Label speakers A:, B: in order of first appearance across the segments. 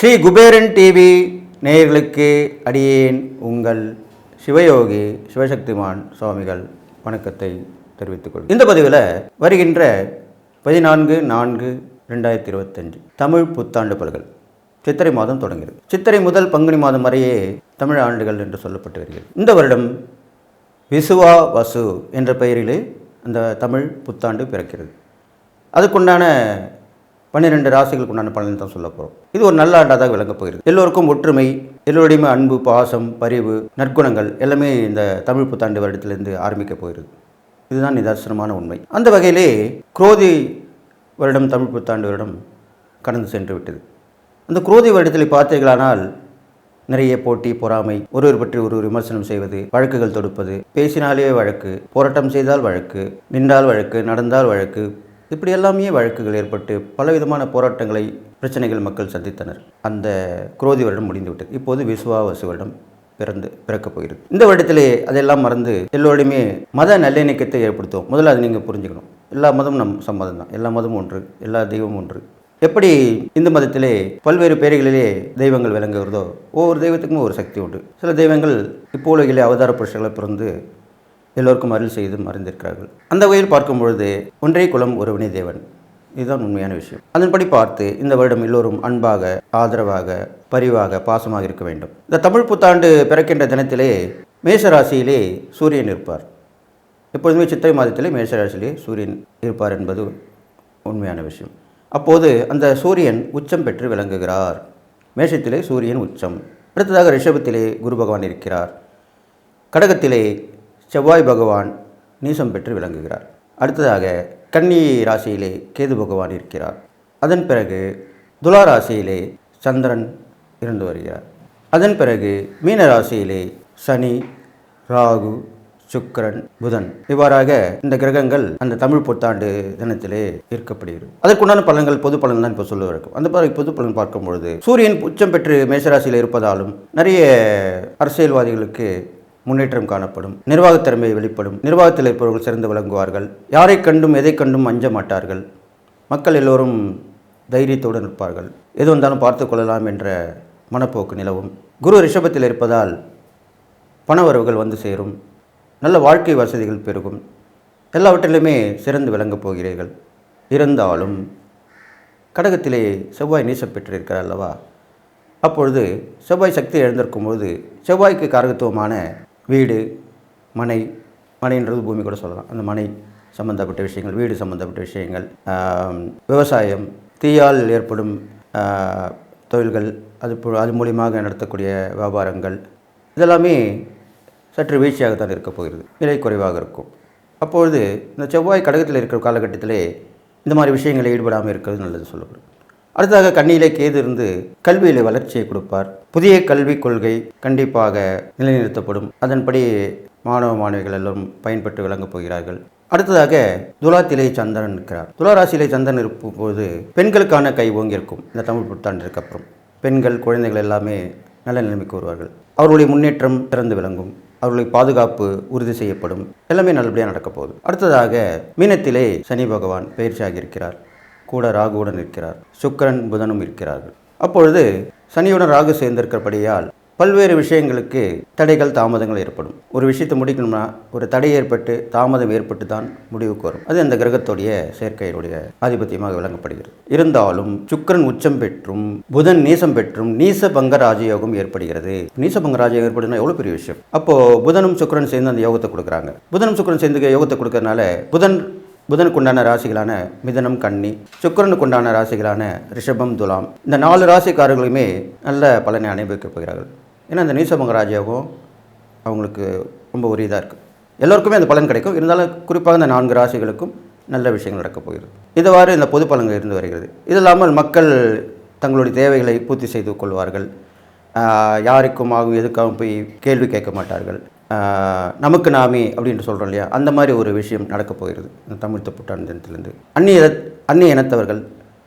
A: Sri Kuberan TV நேயர்களுக்கு அடியேன் உங்கள் சிவயோகி சிவசக்திமான் சுவாமிகள் வணக்கத்தை தெரிவித்துக் கொள் இந்த பதிவில் வருகின்ற பதினான்கு நான்கு ரெண்டாயிரத்தி இருபத்தஞ்சு தமிழ் புத்தாண்டு பல்கள். சித்திரை மாதம் தொடங்குகிறது. சித்திரை முதல் பங்குனி மாதம் வரையே தமிழ் ஆண்டுகள் என்று சொல்லப்பட்டு வருகிறது. இந்த வருடம் விசுவா வசு என்ற பெயரிலே அந்த தமிழ் புத்தாண்டு பிறக்கிறது. அதுக்குண்டான பன்னிரெண்டு ராசிகளுக்கு உண்டான பலன் தான் சொல்ல போகிறோம் இது ஒரு நல்ல ஆண்டாக தான் விளங்கப் போகிறது. எல்லோருக்கும் ஒற்றுமை எல்லோருடையுமே அன்பு பாசம் பரிவு நற்குணங்கள் எல்லாமே இந்த தமிழ் புத்தாண்டு வருடத்திலிருந்து ஆரம்பிக்க போகிறது. இதுதான் நிதர்சனமான உண்மை. அந்த வகையிலே குரோதி வருடம் தமிழ் புத்தாண்டு வருடம் கடந்து சென்று விட்டது. அந்த குரோதி வருடத்தில் பார்த்தீர்களானால் நிறைய போட்டி பொறாமை ஒருவர் பற்றி ஒரு விமர்சனம் செய்வது வழக்குகள் தொடுப்பது பேசினாலே வழக்கு போராட்டம் செய்தால் வழக்கு நின்றால் வழக்கு நடந்தால் வழக்கு இப்படி எல்லாமே வழக்குகள் ஏற்பட்டு பலவிதமான போராட்டங்களை பிரச்சனைகள் மக்கள் சந்தித்தனர். அந்த குரோதி வருடம் முடிந்துவிட்டது. இப்போது விசுவாவசு வருடம் பிறந்து பிறக்கப் போகிறது. இந்த வருடத்திலே அதெல்லாம் மறந்து எல்லோருடையுமே மத நல்லிணக்கத்தை ஏற்படுத்துவோம். முதல்ல அதை நீங்கள் புரிஞ்சுக்கணும். எல்லா மதமும் நம் சம்மதம் தான் எல்லா மதமும் ஒன்று எல்லா தெய்வமும் ஒன்று. எப்படி இந்து மதத்திலே பல்வேறு பெயர்களிலே தெய்வங்கள் விளங்குகிறதோ ஒவ்வொரு தெய்வத்துக்கும் ஒரு சக்தி உண்டு. சில தெய்வங்கள் இப்போ உலகிலே அவதார புருஷர்களை பிறந்து எல்லோருக்கும் அருள் செய்து மறைந்திருக்கிறார்கள். அந்த வகையில் பார்க்கும் பொழுது ஒன்றே குலம் ஒருவனே தேவன். இதுதான் உண்மையான விஷயம். அதன்படி பார்த்து இந்த வருடம் எல்லோரும் அன்பாக ஆதரவாக பரிவாக பாசமாக இருக்க வேண்டும். இந்த தமிழ் புத்தாண்டு பிறக்கின்ற தினத்திலே மேஷராசியிலே சூரியன் இருப்பார். எப்பொழுதுமே சித்திரை மாதத்திலே மேஷராசியிலே சூரியன் இருப்பார் என்பது உண்மையான விஷயம். அப்போது அந்த சூரியன் உச்சம் பெற்று விளங்குகிறார். மேஷத்திலே சூரியன் உச்சம். அடுத்ததாக ரிஷபத்திலே குரு பகவான் இருக்கிறார். கடகத்திலே செவ்வாய் பகவான் நீசம் பெற்று விளங்குகிறார். அடுத்ததாக கன்னி ராசியிலே கேது பகவான் இருக்கிறார். அதன் பிறகு துலா ராசியிலே சந்திரன் இருந்து வருகிறார். அதன் பிறகு மீன ராசியிலே சனி ராகு சுக்கரன் புதன். இவ்வாறாக இந்த கிரகங்கள் அந்த தமிழ் புத்தாண்டு தினத்திலே ஈர்க்கப்படுகிறது. அதற்குண்டான பலன்கள் பொது பலன் தான் இப்போ சொல்ல இருக்கும் அந்த மாதிரி பொது பலன் பார்க்கும் பொழுது சூரியன் உச்சம் பெற்று மேசராசியில் இருப்பதாலும் நிறைய அரசியல்வாதிகளுக்கு முன்னேற்றம் காணப்படும் நிர்வாகத்திறமை வெளிப்படும் நிர்வாகத்தில் இருப்பவர்கள் சிறந்து விளங்குவார்கள் யாரை கண்டும் எதை கண்டும் அஞ்ச மாட்டார்கள் மக்கள் எல்லோரும் தைரியத்தோடு நிற்பார்கள். எது வந்தாலும் பார்த்து கொள்ளலாம் என்ற மனப்போக்கு நிலவும். குரு ரிஷபத்தில் இருப்பதால் பணவரவுகள் வந்து சேரும். நல்ல வாழ்க்கை வசதிகள் பெருகும். எல்லாவற்றிலுமே சிறந்து விளங்கப் போகிறீர்கள். இருந்தாலும் கடகத்திலே செவ்வாய் நீசப்பெற்றிருக்கிறார் அல்லவா? அப்பொழுது செவ்வாய் சக்தி எழுந்திருக்கும் போது செவ்வாய்க்கு காரகத்துவமான வீடு மனை மனைன்றது பூமி கூட சொல்லலாம். அந்த மனை சம்பந்தப்பட்ட விஷயங்கள் வீடு சம்பந்தப்பட்ட விஷயங்கள் விவசாயம் தீயால் ஏற்படும் தொழில்கள் அது அது மூலியமாக நடத்தக்கூடிய வியாபாரங்கள் இதெல்லாமே சற்று வீழ்ச்சியாகத்தான் இருக்கப் போகிறது. விலை குறைவாக இருக்கும். அப்பொழுது இந்த செவ்வாய் கடகத்தில் இருக்கிற காலகட்டத்திலே இந்த மாதிரி விஷயங்களில் ஈடுபடாமல் இருக்கிறது நல்லது சொல்லப்படும். அடுத்ததாக கண்ணியிலே கேது இருந்து கல்வியிலே வளர்ச்சியை கொடுப்பார். புதிய கல்விக் கொள்கை கண்டிப்பாக நிலைநிறுத்தப்படும். அதன்படி மாணவ மாணவிகள் எல்லாம் பயன்பட்டு விளங்கப் போகிறார்கள். அடுத்ததாக துலாத்திலே சந்திரன் இருக்கிறார். துலாராசியிலே சந்திரன் இருக்கும் போது பெண்களுக்கான கை ஓங்கியிருக்கும். இந்த தமிழ் புத்தாண்டிற்கு அப்புறம் பெண்கள் குழந்தைகள் எல்லாமே நல்ல நிலைமைக்கு வருவார்கள். அவர்களுடைய முன்னேற்றம் திறந்து விளங்கும். அவர்களுடைய பாதுகாப்பு உறுதி செய்யப்படும். எல்லாமே நல்லபடியாக நடக்க போகுது. அடுத்ததாக மீனத்திலே சனி பகவான் பயிற்சியாகி இருக்கிறார் கூட ராகுவுடன் இருக்கிறார். சுக்கிரன் புதனும் இருக்கிறார்கள். அப்பொழுது சனியுடன் ராகு சேர்ந்திருக்கிறபடியால் பல்வேறு விஷயங்களுக்கு தடைகள் தாமதங்கள் ஏற்படும். ஒரு விஷயத்தை முடிக்கணும்னா ஒரு தடை ஏற்பட்டு தாமதம் ஏற்பட்டு தான் முடிவுக்கு வரும். அது அந்த கிரகத்துடைய சேர்க்கையினுடைய ஆதிபத்தியமாக விளங்கப்படுகிறது. இருந்தாலும் சுக்கரன் உச்சம் பெற்றும் புதன் நீசம் பெற்றும் நீச பங்க ராஜயோகம் ஏற்படுகிறது. நீச பங்க ராஜயோகம் ஏற்படுதுன்னா எவ்வளோ பெரிய விஷயம்? அப்போ புதனும் சுக்கரன் சேர்ந்து அந்த யோகத்தை கொடுக்குறாங்க. புதனும் சுக்கரன் சேர்ந்து யோகத்தை கொடுக்கறனால புதன் புதனுக்குண்டான ராசிகளான மிதனம் கன்னி சுக்கரனுக்குண்டான ராசிகளான ரிஷபம் துலாம் இந்த நாலு ராசிக்காரர்களுமே நல்ல பலனை அனுபவிக்கப் போகிறார்கள். ஏன்னா இந்த நீசபங்க ராஜாவும் அவங்களுக்கு ரொம்ப ஒரு இதாக இருக்குது எல்லோருக்குமே அந்த பலன் கிடைக்கும். இருந்தாலும் குறிப்பாக இந்த நான்கு ராசிகளுக்கும் நல்ல விஷயங்கள் நடக்கப் போகிறது. இதுவாறு இந்த பொது பலன்கள் இருந்து வருகிறது. இது இல்லாமல் மக்கள் தங்களுடைய தேவைகளை பூர்த்தி செய்து கொள்வார்கள். யாருக்கும் ஆகும் எதுக்காகவும் போய் கேள்வி கேட்க மாட்டார்கள். நமக்கு நாமே அப்படின்னு சொல்கிறோம் இல்லையா? அந்த மாதிரி ஒரு விஷயம் நடக்கப் போகிறது. இந்த தமிழ் புத்தாண்டு தினத்திலேருந்து. அந்நிய அந்நிய இனத்தவர்கள்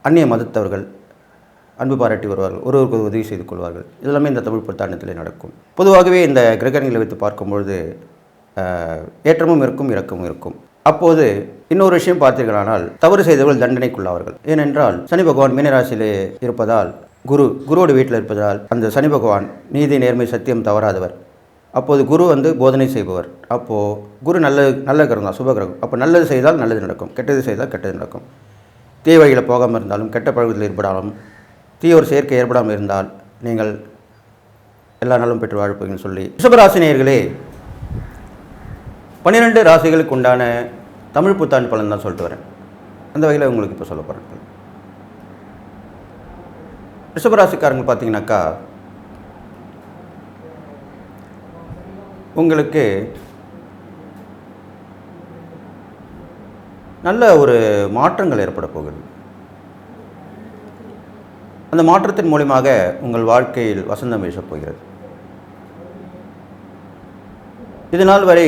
A: அந்நிய மதத்தவர்கள் அன்பு பாராட்டி வருவார்கள். ஒருவருக்கு உதவி செய்து கொள்வார்கள். இதெல்லாமே இந்த தமிழ் புத்தாண்டத்தில் நடக்கும். பொதுவாகவே இந்த கிரகங்களை வைத்து பார்க்கும்பொழுது ஏற்றமும் இருக்கும் இறக்கமும் இருக்கும். அப்போது இன்னொரு விஷயம் பார்த்தீர்களானால் தவறு செய்தவர்கள் தண்டனைக்குள்ளாவார்கள். ஏனென்றால் சனி பகவான் மீனராசியிலே இருப்பதால் குரு குருவோட வீட்டில் இருப்பதால் அந்த சனி பகவான் நீதி நேர்மை சத்தியம் தவறாதவர். அப்போது குரு வந்து போதனை செய்பவர். அப்போது குரு நல்ல நல்ல கிரகம் தான் சுப கிரகம். அப்போ நல்லது செய்தால் நல்லது நடக்கும். கெட்டது செய்தால் கெட்டது நடக்கும். தீ வழியில் போகாமல் இருந்தாலும் கெட்ட பழக்கத்தில் ஏற்படாலும் தீயொரு சேர்க்கை ஏற்படாமல் இருந்தால் நீங்கள் எல்லா நாளும் பெற்று வாழ்ப்பீங்கன்னு சொல்லி. ரிஷபராசினியர்களே பன்னிரெண்டு ராசிகளுக்கு உண்டான தமிழ் புத்தாண்டு பலன் தான் சொல்லிட்டு வரேன். அந்த வகையில் உங்களுக்கு இப்போ சொல்ல போகிறேன் ரிஷபராசிக்காரங்க பார்த்தீங்கன்னாக்கா உங்களுக்கு நல்ல ஒரு மாற்றங்கள் ஏற்பட போகிறது அந்த மாற்றத்தின் மூலியமாக உங்கள் வாழ்க்கையில் வசந்தம் வீசப் போகிறது. இது நாள் வரை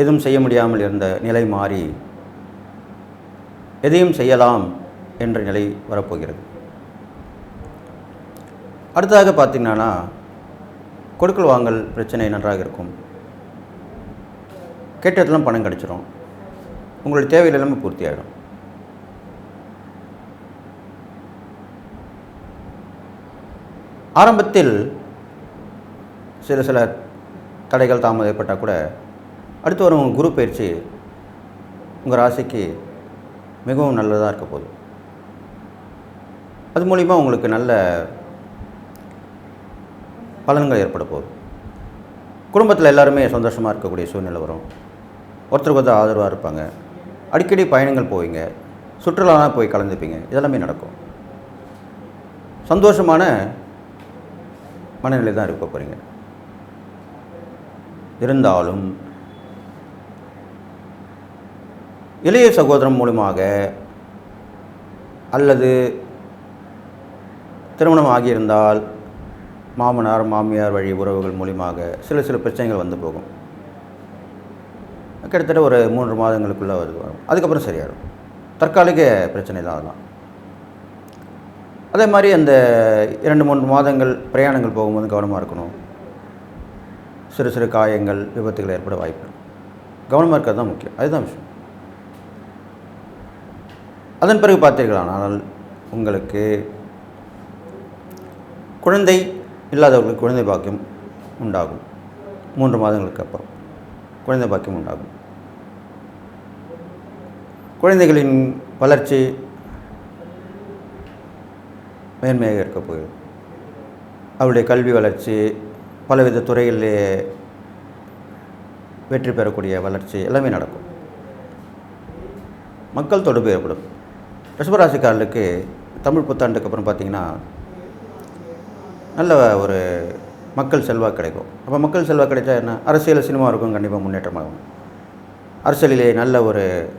A: எதுவும் செய்ய முடியாமல் இருந்த நிலை மாறி எதையும் செய்யலாம் என்ற நிலை வரப்போகிறது. அடுத்ததாக பார்த்தீங்கன்னா கொடுக்கல் வாங்கல் பிரச்சனை நன்றாக இருக்கும். கேட்டதெல்லாம் பணம் கிடச்சிரும். உங்களுடைய தேவைகள் எல்லாமே பூர்த்தி ஆகிடும் ஆரம்பத்தில் சில சில தடைகள் தாமதம் ஏற்பட்டால் கூட அடுத்து வரும் குரு பயிற்சி உங்கள் ராசிக்கு மிகவும் நல்லதாக இருக்க போகுது. அது மூலிமா உங்களுக்கு நல்ல பலன்கள் ஏற்பட போகுது. குடும்பத்தில் எல்லாருமே சந்தோஷமாக இருக்கக்கூடிய சூழ்நிலை வரும். ஒருத்தருக்கு ஒருத்தர் ஆதரவாக இருப்பாங்க. அடிக்கடி பயணங்கள் போவீங்க. சுற்றுலாலாம் போய் கலந்துப்பீங்க. இதெல்லாமே நடக்கும். சந்தோஷமான மனநிலை தான் இருக்க போகிறீங்க இருந்தாலும் இளைய சகோதரம் மூலமாக அல்லது திருமணம் ஆகியிருந்தால் மாமனார் மாமியார் வழி உறவுகள் மூலியமாக சில சில பிரச்சனைகள் வந்து போகும். கிட்டத்தட்ட ஒரு மூன்று மாதங்களுக்குள்ளே அது வரும். அதுக்கப்புறம் சரியாயிடும். தற்காலிக பிரச்சனை தான் அதெல்லாம். அதே மாதிரி அந்த இரண்டு மூன்று மாதங்கள் பிரயாணங்கள் போகும்போது கவனமாக இருக்கணும். சிறு சிறு காயங்கள் விபத்துகள் ஏற்பட வாய்ப்பு கவனமாக இருக்கிறது தான் முக்கியம். அதுதான் விஷயம். அதன் பிறகு பார்த்தீர்களானால் உங்களுக்கு குழந்தை இல்லாதவர்களுக்கு குழந்தை பாக்கியம் உண்டாகும். மூன்று மாதங்களுக்கு அப்புறம் குழந்தை பாக்கியம் உண்டாகும். குழந்தைகளின் வளர்ச்சி மேன்மையாக இருக்க போகுது. அவருடைய கல்வி வளர்ச்சி பலவித துறைகளிலே வெற்றி பெறக்கூடிய வளர்ச்சி எல்லாமே நடக்கும். மக்கள் தொடர்பு ஏற்படும். ரிஷபராசிக்காரர்களுக்கு தமிழ் புத்தாண்டுக்கு அப்புறம் பார்த்தீங்கன்னா நல்ல ஒரு மக்கள் செல்வாக்கு கிடைக்கும். அப்போ மக்கள் செல்வாக்கு கிடைச்சா என்ன? அரசியல் சினிமா இருக்கும் கண்டிப்பாக முன்னேற்றமாகும். அரசியலிலே நல்ல ஒரு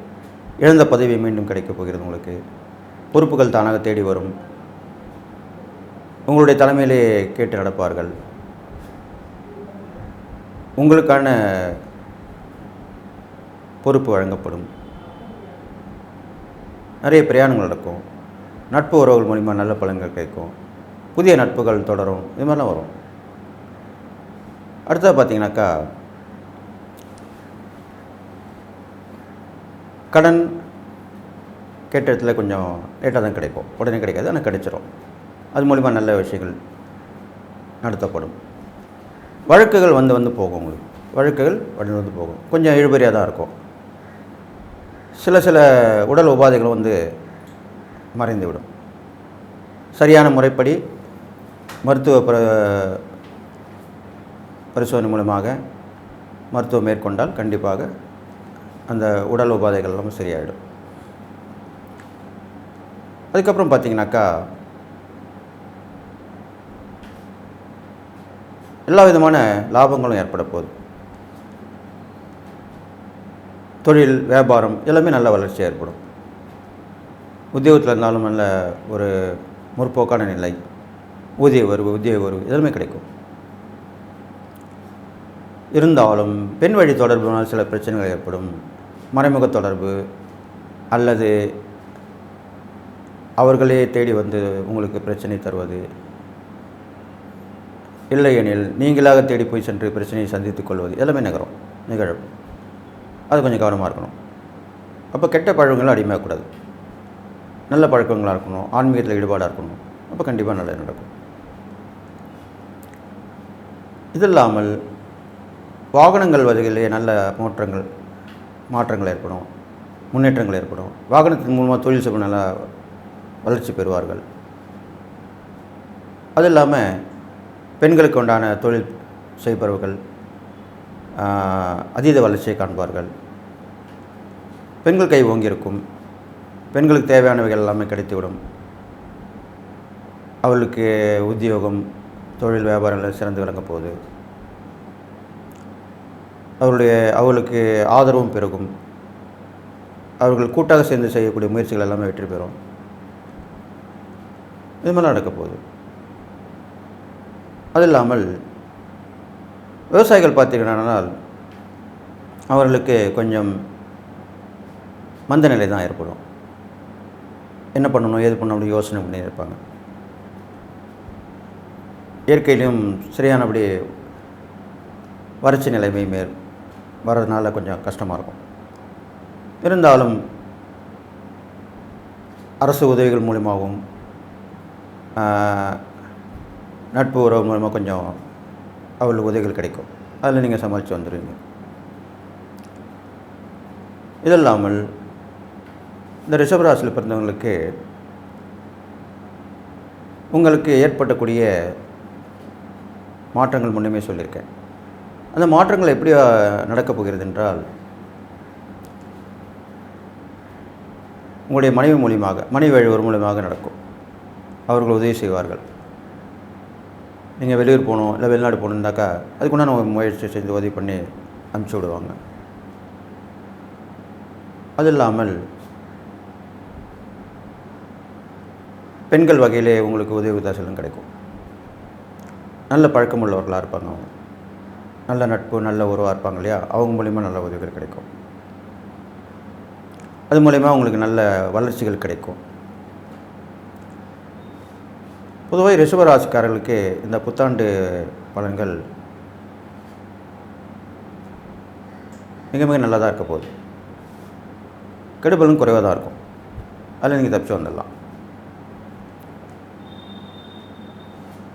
A: இழந்த பதவி மீண்டும் கிடைக்கப் போகிறது உங்களுக்கு. பொறுப்புகள் தானாக தேடி வரும். உங்களுடைய தலைமையிலே கேட்டு நடப்பார்கள். உங்களுக்கான பொறுப்பு வழங்கப்படும். நிறைய பிரயாணங்கள் நடக்கும். நட்பு உறவுகள் மூலிமா நல்ல பலன்கள் கிடைக்கும். புதிய நட்புகள் தொடரும். இது மாதிரிலாம் வரும். அடுத்தது பார்த்தீங்கன்னாக்கா கடன் கேட்ட இடத்துல கொஞ்சம் லேட்டாக தான் கிடைக்கும். உடனே கிடைக்காது ஆனால் கிடைச்சிரும். அது மூலிமா நல்ல விஷயங்கள் நடத்தப்படும். வழக்குகள் வந்து வந்து போகும் உங்களுக்கு. வழக்குகள் வந்து வந்து போகும். கொஞ்சம் இழுபறியாக தான் இருக்கும். சில சில உடல் உபாதைகள் வந்து மறைந்து விடும். சரியான முறைப்படி மருத்துவ பர பரிசோதனை மூலமாக மருத்துவம் மேற்கொண்டால் கண்டிப்பாக அந்த உடல் உபாதைகள் எல்லாம் சரியாயிடும். அதுக்கப்புறம் பார்த்தீங்கன்னாக்கா எல்லா விதமான லாபங்களும் ஏற்பட போகுது. தொழில் வியாபாரம் எல்லாமே நல்ல வளர்ச்சி ஏற்படும். உத்தியோகத்தில் இருந்தாலும் நல்ல ஒரு முற்போக்கான நிலை. ஊதிய உறவு உத்தியோக வருவு எல்லாமே கிடைக்கும். இருந்தாலும் பெண் வழி தொடர்புனால் சில பிரச்சனைகள் ஏற்படும். மறைமுக தொடர்பு அல்லது அவர்களே தேடி வந்து உங்களுக்கு பிரச்சனை தருவது இல்லையெனில் நீங்களாக தேடி போய் சென்று பிரச்சனையை சந்தித்துக் கொள்வது எல்லாமே நகரும் நிகழும். அது கொஞ்சம் கவனமாக இருக்கணும். அப்போ கெட்ட பழக்கங்களும் அடிமையாகக்கூடாது நல்ல பழக்கங்களாக இருக்கணும் ஆன்மீகத்தில் ஈடுபாடாக இருக்கணும். அப்போ கண்டிப்பாக நல்லது நடக்கும். இது இல்லாமல் வாகனங்கள் வகையிலே நல்ல மாற்றங்கள் மாற்றங்கள் ஏற்படும் முன்னேற்றங்கள் ஏற்படும். வாகனத்தின் மூலமாக தொழில் செய்ய நல்லா வளர்ச்சி பெறுவார்கள். அது இல்லாமல் பெண்களுக்கு உண்டான தொழில் செய்பவர்கள் அதீத வளர்ச்சியை காண்பார்கள். பெண்கள் கை ஓங்கியிருக்கும். பெண்களுக்கு தேவையானவைகள் எல்லாமே கிடைத்துவிடும். அவளுக்கு உத்தியோகம் தொழில் வியாபாரங்கள் சிறந்து விளங்கப் போகுது. அவருடைய அவளுக்கு ஆதரவும் பெருகும். அவர்கள் கூட்டாக சேர்ந்து செய்யக்கூடிய முயற்சிகள் எல்லாமே வெற்றி பெறும். இது மாதிரிலாம் நடக்க போகுது. அது இல்லாமல் விவசாயிகள் பார்த்தீங்கன்னால் அவர்களுக்கு கொஞ்சம் மந்த நிலை தான் ஏற்படும். என்ன பண்ணணும் ஏது பண்ணணும் யோசனை பண்ணி இருப்பாங்க. இயற்கையிலையும் சரியானபடி வறட்சி நிலைமை மேல் வர்றதுனால கொஞ்சம் கஷ்டமாக இருக்கும். இருந்தாலும் அரசு உதவிகள் மூலியமாகவும் நட்பு உறவு மூலமாக கொஞ்சம் அவளுக்கு உதவிகள் கிடைக்கும். அதில் நீங்கள் சமாளித்து வந்துடுவீங்க இது இல்லாமல் இந்த ரிஷபராசியில் பிறந்தவங்களுக்கு உங்களுக்கு ஏற்படக்கூடிய மாற்றங்கள் முன்னமே சொல்லியிருக்கேன். அந்த மாற்றங்கள் எப்படி நடக்கப் போகிறது என்றால் உங்களுடைய மனைவி மூலியமாக மனைவி வழிவர் மூலியமாக நடக்கும். அவர்கள் உதவி செய்வார்கள். நீங்கள் வெளியூர் போகணும் இல்லை வெளிநாடு போகணுன்னாக்கா அதுக்குண்டான முயற்சி செஞ்சு உதவி பண்ணி அனுப்பிச்சி விடுவாங்க. அது இல்லாமல் பெண்கள் வகையிலே உங்களுக்கு உதவி உதாசலும் கிடைக்கும். நல்ல பழக்கமுள்ளவர்களாக இருப்பாங்க அவங்க. நல்ல நட்பு நல்ல உறவாக இருப்பாங்க இல்லையா? அவங்க மூலிமா நல்ல உதவிகள் கிடைக்கும். அது மூலயமா உங்களுக்கு நல்ல வளர்ச்சிகள் கிடைக்கும். பொதுவாக ரிஷபராசிக்காரர்களுக்கு இந்த புத்தாண்டு பலன்கள் மிக மிக நல்லதாக இருக்க போகுது. கெடுபலன் குறைவாக தான் இருக்கும். அதில் நீங்கள் தப்பிச்சு வந்துடலாம்.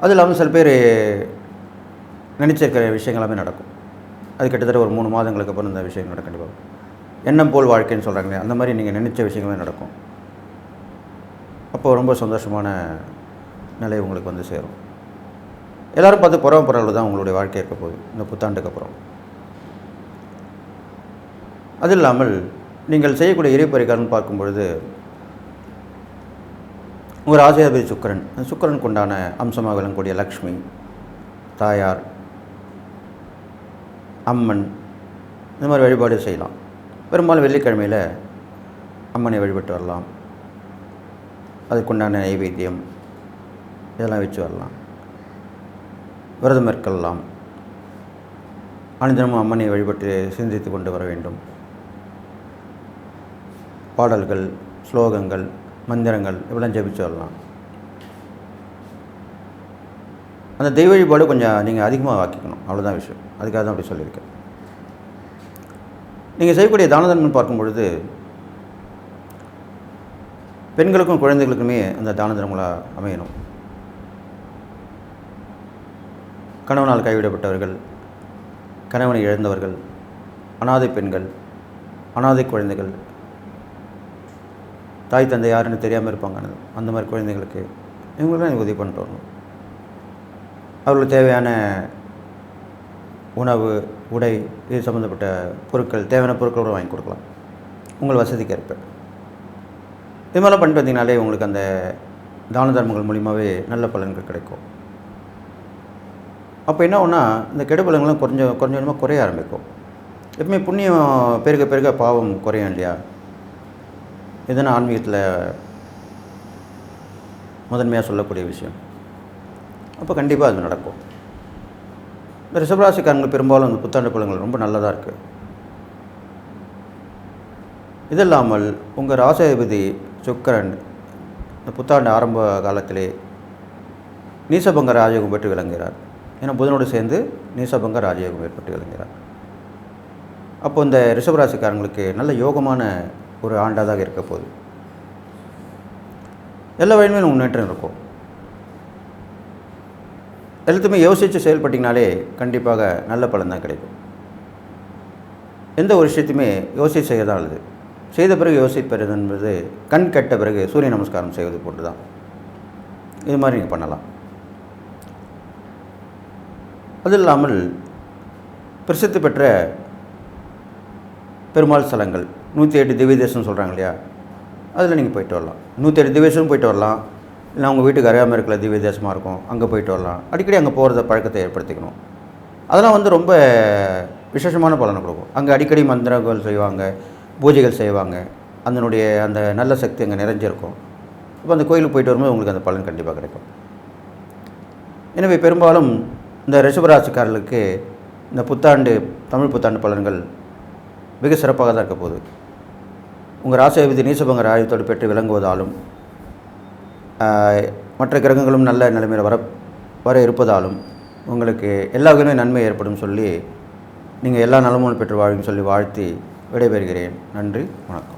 A: அது இல்லாமல் சில பேர் நினச்சிருக்கிற விஷயங்கள் எல்லாமே நடக்கும். அது கிட்டத்தட்ட ஒரு மூணு மாதங்களுக்கு அப்புறம் இந்த விஷயம் நடக்க கண்டிப்பாக எண்ணம் போல் வாழ்க்கைன்னு சொல்கிறாங்களே அந்த மாதிரி நீங்கள் நினச்ச விஷயங்களே நடக்கும். அப்போது ரொம்ப சந்தோஷமான நிலை உங்களுக்கு வந்து சேரும். எல்லாரும் பார்த்து புறம்புறவில் தான் உங்களுடைய வாழ்க்கை இருக்க போகுது. இந்த புத்தாண்டுக்கு அப்புறம். அது இல்லாமல் நீங்கள் செய்யக்கூடிய இறைப்பறிக்காரன் பார்க்கும் பொழுது உங்கள் ராஜாதிபதி சுக்கரன் சுக்கரனுக்கு உண்டான அம்சமாக விளங்கக்கூடிய லக்ஷ்மி தாயார் அம்மன் இந்த மாதிரி வழிபாடு செய்யலாம். பெரும்பாலும் வெள்ளிக்கிழமையில் அம்மனை வழிபட்டு வரலாம். அதுக்குண்டான நைவேத்தியம் இதெல்லாம் வச்சு வரலாம். விரதம் இருக்கலாம். அனுதினமும் அம்மனை வழிபட்டு சிந்தித்து கொண்டு வர வேண்டும். பாடல்கள் ஸ்லோகங்கள் மந்திரங்கள் இவெல்லாம் ஜெபிச்சு வரலாம். அந்த தெய்வ வழிபாடு கொஞ்சம் நீங்கள் அதிகமாக ஆக்கிக்கணும் அவ்வளோதான் விஷயம். அதுக்காக தான் அப்படி சொல்லியிருக்கேன். நீங்கள் செய்யக்கூடிய தான தர்மம் பார்க்கும் பொழுது பெண்களுக்கும் குழந்தைகளுக்குமே அந்த தான தர்மங்களாக அமையணும். கணவனால் கைவிடப்பட்டவர்கள் கணவனை இழந்தவர்கள் அனாதை பெண்கள் அனாதை குழந்தைகள் தாய் தந்தை யாருன்னு தெரியாமல் இருப்பாங்க. அந்த மாதிரி குழந்தைங்களுக்கு இவங்களுக்குலாம் உதவி பண்ணிட்டு வரணும். அவர்களுக்கு தேவையான உணவு உடை இது சம்மந்தப்பட்ட பொருட்கள் தேவையான பொருட்கள் கூட வாங்கி கொடுக்கலாம். உங்கள் வசதிக்கு ஏற்ப இது மாதிரிலாம் பண்ணிட்டு வந்தீங்கனாலே உங்களுக்கு அந்த தான தர்மங்கள் மூலியமாகவே நல்ல பலன்கள் கிடைக்கும். அப்போ என்ன ஒன்றா இந்த கெடுபலங்கள்லாம் கொஞ்சம் கொஞ்சம் கொஞ்சமாக குறைய ஆரம்பிக்கும். எப்பவுமே புண்ணியம் பெருக பெருக பாவம் குறையும் இல்லையா? இதுதான் ஆன்மீகத்தில் முதன்மையாக சொல்லக்கூடிய விஷயம். அப்போ கண்டிப்பாக அது நடக்கும். இந்த ரிஷபராசிக்காரங்கள் பெரும்பாலும் அந்த புத்தாண்டு பழங்கள் ரொம்ப நல்லதாக இருக்குது இது இல்லாமல் உங்கள் ராசாதிபதி சுக்கரன் இந்த புத்தாண்டு ஆரம்ப காலத்திலே நீசபங்க ராஜயோகம் பெற்று விளங்குகிறார். ஏன்னா புதனோடு சேர்ந்து நீசபங்க ராஜயோகம் ஏற்பட்டு விளங்குகிறார். அப்போ இந்த ரிஷபராசிக்காரங்களுக்கு நல்ல யோகமான ஒரு ஆண்டாதாக இருக்க போகுது. எல்லா வழியிலும் முன்னேற்றம் இருக்கும். எல்லாத்தையுமே யோசித்து செயல்பட்டிங்கனாலே கண்டிப்பாக நல்ல பலன் தான் கிடைக்கும். எந்த ஒரு விஷயத்தையுமே யோசித்து செய்ய தான் நல்லது. செய்த பிறகு யோசிப்பது என்பது கண் கெட்ட பிறகு சூரிய நமஸ்காரம் செய்வது போன்று தான் இது மாதிரி நீங்கள் பண்ணலாம். அது இல்லாமல் பிரசித்தி பெற்ற பெருமாள் ஸ்தலங்கள் நூற்றி எட்டு திவ்ய தேசம் சொல்கிறாங்க இல்லையா? அதில் நீங்கள் போயிட்டு வரலாம். நூற்றி எட்டு திவ்யதேசமும் போயிட்டு வரலாம். இல்லை உங்கள் வீட்டுக்கு அறியாமல் இருக்கிற திவ்ய தேசமாக இருக்கும் அங்கே போயிட்டு வரலாம். அடிக்கடி அங்கே போகிறத பழக்கத்தை ஏற்படுத்திக்கணும். அதெல்லாம் வந்து ரொம்ப விசேஷமான பலனை கொடுக்கும். அங்கே அடிக்கடி மந்திரங்கள் செய்வாங்க பூஜைகள் செய்வாங்க. அதனுடைய அந்த நல்ல சக்தி அங்கே நிறைஞ்சிருக்கும். இப்போ அந்த கோயிலுக்கு போயிட்டு வரும்போது உங்களுக்கு அந்த பலன் கண்டிப்பாக கிடைக்கும். எனவே பெரும்பாலும் இந்த ரிஷபராசிக்காரர்களுக்கு இந்த புத்தாண்டு தமிழ் புத்தாண்டு பலன்கள் மிக சிறப்பாக தான் இருக்க போகுது. உங்கள் ராசியாதிபதி நீசபங்க ராயத்தோடு பெற்று விளங்குவதாலும் மற்ற கிரகங்களும் நல்ல நிலைமையில் வர வர இருப்பதாலும் உங்களுக்கு எல்லா வகையுமே நன்மை ஏற்படும் சொல்லி நீங்கள் எல்லா நலமும் பெற்று வாழும் சொல்லி வாழ்த்தி விடைபெறுகிறேன். நன்றி வணக்கம்.